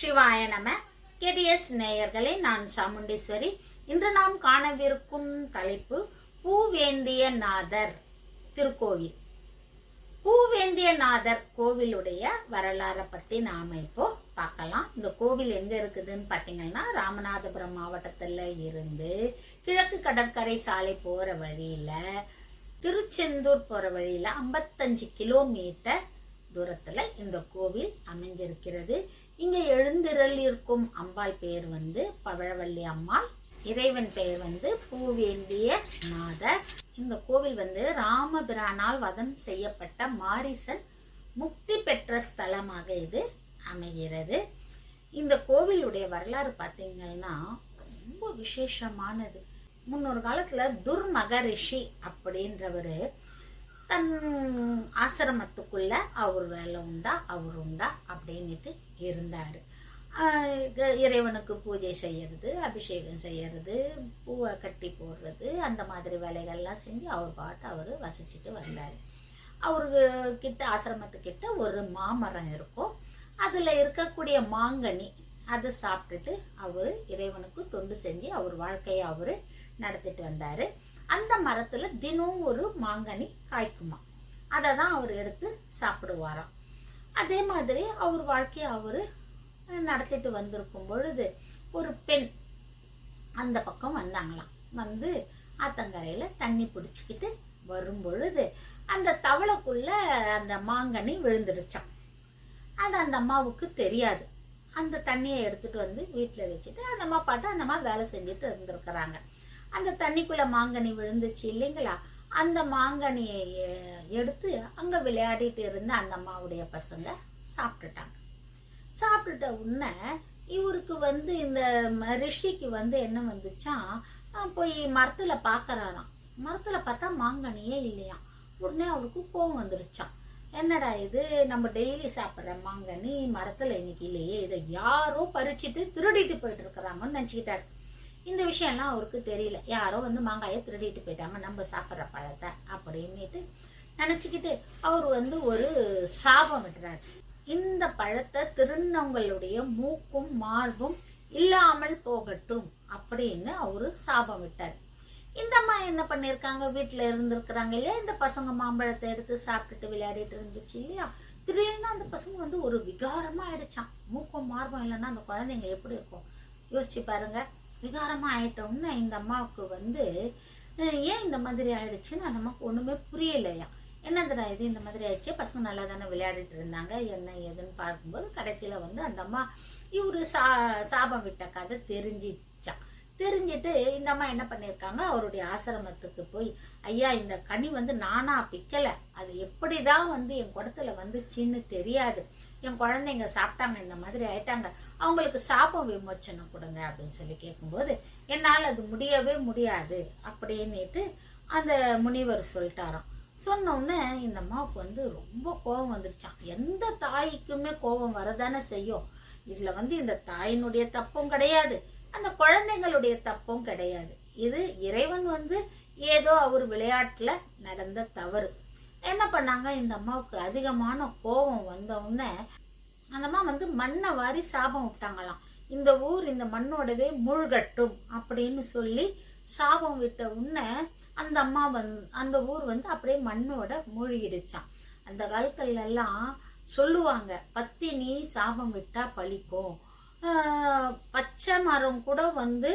சிவாய நம. கேடிஎஸ் நேயர்களே நான் சாமுண்டீஸ்வரி. இன்று நாம் காணவிருக்கும் தலைப்பு பூவேந்திய நாதர் திருக்கோவில். பூவேந்திய நாதர் கோவிலுடைய வரலாறை பத்தி நாம இப்போ பார்க்கலாம். இந்த கோவில் எங்க இருக்குதுன்னு பாத்தீங்கன்னா ராமநாதபுரம் மாவட்டத்துல இருந்து கிழக்கு கடற்கரை சாலை போற வழியில திருச்செந்தூர் போற வழியில 55 கிலோமீட்டர் தூரத்துல இந்த கோவில் அமைந்திருக்கிறது. இங்க எழுந்திரள் இருக்கும் அம்பாள் பெயர் வந்து பவழவள்ளி அம்மாள். இறைவன் பெயர் வந்து பூவேந்திய நாதர். இந்த கோவில் வந்து ராமபிரானால் வதம் செய்யப்பட்ட மாரிசன் முக்தி பெற்ற ஸ்தலமாக இது அமைகிறது. இந்த கோவிலுடைய வரலாறு பார்த்தீங்கன்னா ரொம்ப விசேஷமானது. முன்னொரு காலத்துல துர்மகரிஷி அப்படின்றவரு தன் ஆசிரமத்துக்குள்ள அவர் வேலை உண்டா? அவர் உண்டா? அப்படின்னுட்டு இருந்தார். இறைவனுக்கு பூஜை செய்யறது அபிஷேகம் செய்யறது பூவை கட்டி போடுறது அந்த மாதிரி வேலைகள்லாம் செஞ்சு அவர் பாட்டு அவர் வசிச்சுட்டு வந்தார். அவரு கிட்ட ஆசிரமத்துக்கிட்ட ஒரு மாமரம் இருக்கும். அதில் இருக்கக்கூடிய மாங்கனி அதை சாப்பிட்டுட்டு அவர் இறைவனுக்கு தொண்டு செஞ்சு அவர் வாழ்க்கையை அவர் நடத்திட்டு வந்தார். அந்த மரத்துல தினம் ஒரு மாங்கனி காய்க்குமா? அதை தான் அவர் எடுத்து சாப்பிடுவாராம். அதே மாதிரி அவர் வாழ்க்கையை அவர் நடத்திட்டு வந்திருக்கும் பொழுது ஒரு பெண் அந்த பக்கம் வந்தாங்களாம். வந்து ஆத்தங்கரையில தண்ணி பிடிச்சிக்கிட்டு வரும் பொழுது அந்த தவளைக்குள்ள அந்த மாங்கனி விழுந்துடுச்சான் அது அந்த அம்மாவுக்கு தெரியாது. அந்த தண்ணியை எடுத்துட்டு வந்து வீட்டில் வச்சுட்டு அந்த அம்மா பாட்டு அந்த அம்மா வேலை செஞ்சுட்டு இருந்திருக்கிறாங்க. அந்த தண்ணிக்குள்ள மாங்கனி விழுந்துச்சு இல்லைங்களா? அந்த மாங்கனியை எடுத்து அங்க விளையாடிட்டு இருந்த அந்த அம்மாவுடைய பசங்க சாப்பிட்டுட்டாங்க. சாப்பிட்டுட்ட உடனே இவருக்கு வந்து இந்த ம- ரிஷிக்கு வந்து என்ன வந்துச்சாம் போய் மரத்துல பாக்குறாராம். மரத்துல பார்த்தா மாங்கனியே இல்லையாம் உடனே அவருக்கு கோவம் வந்துருச்சான் என்னடா இது? நம்ம டெய்லி சாப்பிட்ற மாங்கனி மரத்துல இன்னைக்கு இல்லையே. இதை யாரோ பறிச்சிட்டு திருடிட்டு போயிட்டு இருக்கிறாங்கன்னு நினச்சிக்கிட்டாரு. இந்த விஷயம்லாம் அவருக்கு தெரியல. யாரோ வந்து மாங்காயை திருடிட்டு போயிட்டாங்க நம்ம சாப்பிட்ற பழத்தை அப்படின்னுட்டு நினச்சிக்கிட்டு அவர் வந்து ஒரு சாபம் விட்டுறாரு. இந்த பழத்தை திருநவங்களுடைய மூக்கும் மார்பும் இல்லாமல் போகட்டும் அப்படின்னு அவரு சாபம் விட்டார். இந்த அம்மா என்ன பண்ணிருக்காங்க? வீட்டுல இருந்திருக்கிறாங்க இல்லையா? இந்த பசங்க மாம்பழத்தை எடுத்து சாப்பிட்டுட்டு விளையாடிட்டு இருந்துச்சு இல்லையா? திடீர்னு அந்த பசங்க வந்து ஒரு விகாரமா ஆயிடுச்சான் மூக்கும் மார்பம் இல்லைன்னா அந்த குழந்தைங்க எப்படி இருக்கும்? யோசிச்சு பாருங்க. விகாரமா ஆயிட்டோம்னு இந்த அம்மாவுக்கு வந்து ஏன் இந்த மாதிரி ஆயிடுச்சுன்னு அந்த அம்மாவுக்கு ஒண்ணுமே புரியலையா? என்னதுடா இது? இந்த மாதிரி ஆயிடுச்சு. பசங்க நல்லா தானே விளையாடிட்டு இருந்தாங்க. என்ன ஏதுன்னு பார்க்கும்போது கடைசியில வந்து அந்த அம்மா இவரு சா சாபம் விட்ட கதை தெரிஞ்சிச்சான் தெரிஞ்சிட்டு இந்த அம்மா என்ன பண்ணிருக்காங்க? அவருடைய ஆசிரமத்துக்கு போய் ஐயா இந்த கனி வந்து நானா பிக்கல. அது எப்படிதான் வந்து என் குடத்துல வந்துச்சுன்னு தெரியாது. என் குழந்தைங்க சாப்பிட்டாங்க இந்த மாதிரி ஆயிட்டாங்க. அவங்களுக்கு சாபம் விமோச்சனம் கொடுங்க அப்படின்னு சொல்லி கேட்கும்போது என்னால் அது முடியவே முடியாது அப்படின்னுட்டு அந்த முனிவர் சொல்லிட்டாராம். சொன்னோடனே இந்த அம்மாவுக்கு வந்து ரொம்ப கோபம் வந்துருச்சான் எந்த தாய்க்குமே கோபம் வரதானே செய்யும்? இதுல வந்து இந்த தாயினுடைய தப்பும் கிடையாது. அந்த குழந்தைங்களுடைய தப்பும் கிடையாது. இது இறைவன் வந்து ஏதோ அவர் விளையாட்டுல நடந்த தவறு. என்ன பண்ணாங்க? இந்த அம்மாவுக்கு அதிகமான கோபம் வந்த உடனே அந்த அம்மா வந்து மண்ணை வாரி சாபம் விட்டாங்களாம். இந்த ஊர் இந்த மண்ணோடவே மூழ்கட்டும் அப்படின்னு சொல்லி சாபம் விட்ட உடனே அந்த அம்மா வந் அந்த ஊர் வந்து அப்படியே மண்ணோட மூழ்கிடுச்சான் அந்த காலத்துல எல்லாம் சொல்லுவாங்க பத்தினி சாபம் விட்டா பழிக்கும். பச்சை மரம் கூட வந்து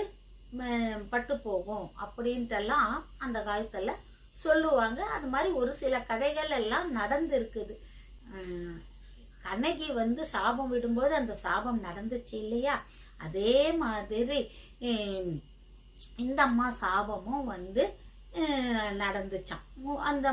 பட்டு போகும் அப்படின்ட்டெல்லாம் அந்த காலத்தில் சொல்லுவாங்க. அது மாதிரி ஒரு சில கதைகள் எல்லாம் நடந்திருக்குது. கண்ணகி வந்து சாபம் விடும்போது அந்த சாபம் நடந்துச்சு இல்லையா? அதே மாதிரி இந்த அம்மா சாபமும் வந்து நடந்துச்சான் அந்த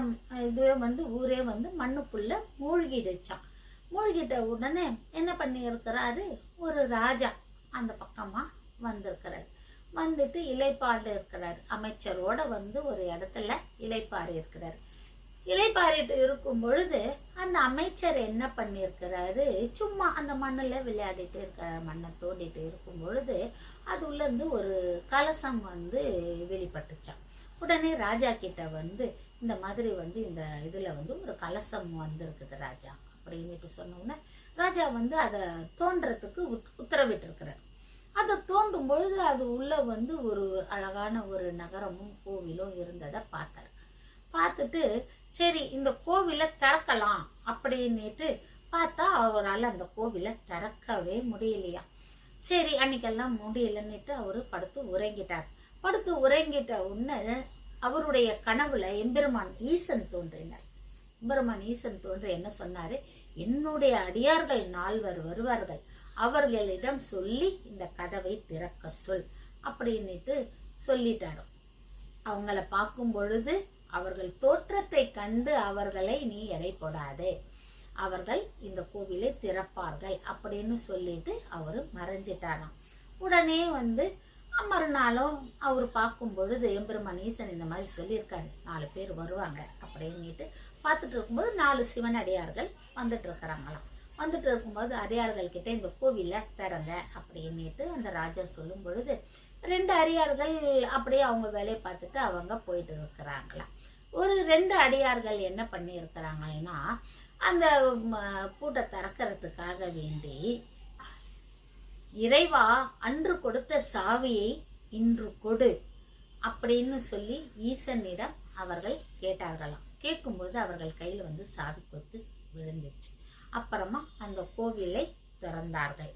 இதுவே வந்து ஊரே வந்து மண்ணுக்குள்ள மூழ்கிடுச்சான் மூழ்கிட்ட உடனே என்ன பண்ணி இருக்கிறாரு? ஒரு ராஜா அந்த பக்கமா வந்திருக்கிறாரு. வந்துட்டு இலைப்பாடு இருக்கிறாரு. அமைச்சரோட வந்து ஒரு இடத்துல இலைப்பாறு இருக்கிறார். இலைப்பாரிட்டு இருக்கும் பொழுது அந்த அமைச்சர் என்ன பண்ணியிருக்கிறாரு? சும்மா அந்த மண்ணில் விளையாடிட்டு இருக்கிற மண்ணை தோண்டிட்டு இருக்கும் பொழுது அது உள்ளேருந்து ஒரு கலசம் வந்து வெளிப்பட்டுச்சான் உடனே ராஜா கிட்ட வந்து இந்த மாதிரி வந்து இந்த இதில் வந்து ஒரு கலசம் வந்திருக்குது ராஜா. அப்படின்னுட்டு சொன்ன உடனே ராஜா வந்து அதை தோன்றத்துக்கு உத்- உத்தரவிட்டிருக்கிறார். அதை தோண்டும் பொழுது அது உள்ள வந்து ஒரு அழகான ஒரு நகரமும் கோவிலும் இருந்ததை பார்த்தார். பார்த்துட்டு சரி இந்த கோவிலை திறக்கலாம் அப்படின்னுட்டு பார்த்தா அவரால் அந்த கோவிலை திறக்கவே முடியலையா? சரி அன்னைக்கெல்லாம் முடியலன்னுட்டு அவரு படுத்து உறங்கிட்டார். படுத்து உறங்கிட்ட உடனே அவருடைய கனவுல எம்பெருமான் ஈசன் தோன்றினார். எம்பெருமான் ஈசன் தோன்றி என்ன சொன்னாரு? என்னுடைய அடியார்கள் நால்வர் வருவார்கள். அவர்களிடம் சொல்லி இந்த கதவை திறக்க சொல் அப்படின்னுட்டு சொல்லிட்டாரோ. அவங்கள பார்க்கும் பொழுது அவர்கள் தோற்றத்தை கண்டு அவர்களை நீ எடை போடாதே. அவர்கள் இந்த கோவிலை திறப்பார்கள் அப்படின்னு சொல்லிட்டு அவரு மறைஞ்சிட்டாராம். உடனே வந்து மறுநாளும் அவர் பார்க்கும் பொழுது எம்பெருமான் ஈசன் இந்த மாதிரி சொல்லியிருக்காரு. நாலு பேர் வருவாங்க அப்படின்னுட்டு பார்த்துட்டு இருக்கும்போது நாலு சிவன் அடியார்கள் வந்துட்டு இருக்கிறாங்களாம். வந்துட்டு இருக்கும்போது அடியார்கள் கிட்ட இந்த கோவிலை தரங்க அப்படின்னுட்டு அந்த ராஜா சொல்லும் பொழுது ரெண்டு அடியார்கள் அப்படியே அவங்க வேலையை பார்த்துட்டு அவங்க போயிட்டு இருக்கிறாங்களாம். ஒரு ரெண்டு அடியார்கள் என்ன பண்ணி இருக்கிறாங்கன்னா அந்த ம, பூட்டை திறக்கிறதுக்காக வேண்டி இறைவா அன்று கொடுத்த சாவியை இன்று கொடு அப்படின்னு சொல்லி ஈசனிடம் அவர்கள் கேட்டார்களாம். கேட்கும்போது அவர்கள் கையில் வந்து சாவி கொத்து விழுந்துச்சு. அப்புறமா அந்த கோவிலை திறந்தார்கள்.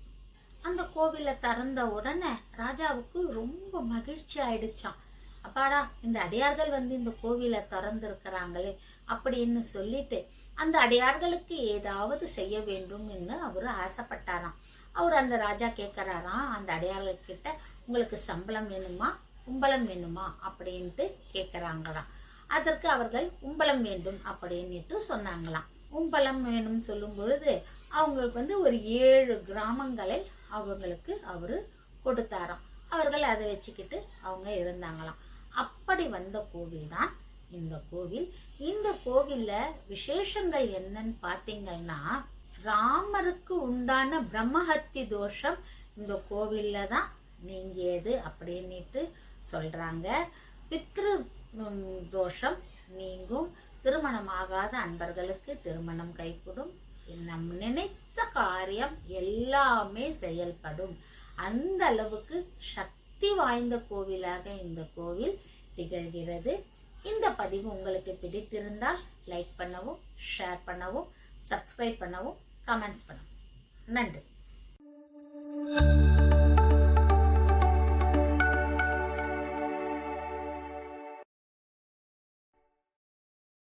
அந்த கோவிலை திறந்த உடனே ராஜாவுக்கு ரொம்ப மகிழ்ச்சி ஆயிடுச்சான் அப்பாடா இந்த அடியார்கள் வந்து இந்த கோவிலை திறந்திருக்கிறாங்களே அப்படின்னு சொல்லிட்டு அந்த அடியார்களுக்கு ஏதாவது செய்ய வேண்டும் என்று அவரு ஆசைப்பட்டாராம். அவர் அந்த ராஜா கேட்கிறாராம் அந்த அடியார்கள் கிட்ட உங்களுக்கு சம்பளம் வேணுமா? கும்பலம் வேணுமா? அப்படின்ட்டு கேட்கறாங்களாம். அதற்கு அவர்கள் உம்பளம் வேண்டும் அப்படின்னுட்டு சொன்னாங்களாம். உம்பளம் வேணும் சொல்லும் பொழுது அவங்களுக்கு வந்து ஒரு ஏழு கிராமங்களை அவங்களுக்கு அவரு கொடுத்தாராம். அவர்கள் அதை வச்சுக்கிட்டு அவங்க இருந்தாங்களாம். அப்படி வந்த கோவில் தான் இந்த கோவில். இந்த கோவில்ல விசேஷங்கள் என்னன்னு பாத்தீங்கன்னா ராமருக்கு உண்டான பிரம்மஹத்தி தோஷம் இந்த கோவில்ல தான் நீங்கியது அப்படின்னுட்டு சொல்றாங்க. பித்ரு தோஷம் நீங்கும். திருமணமாகாத அன்பர்களுக்கு திருமணம் கைகூடும். நம் நினைத்த காரியம் எல்லாமே செயல்படும். அந்த அளவுக்கு சக்தி சக்தி வாய்ந்த கோவிலாக இந்த கோவில் திகழ்கிறது. இந்த பதிவு உங்களுக்கு பிடித்திருந்தால் லைக் பண்ணவும் ஷேர் பண்ணவும் சப்ஸ்கிரைப் பண்ணவும் கமெண்ட்ஸ் பண்ணவும். நன்றி.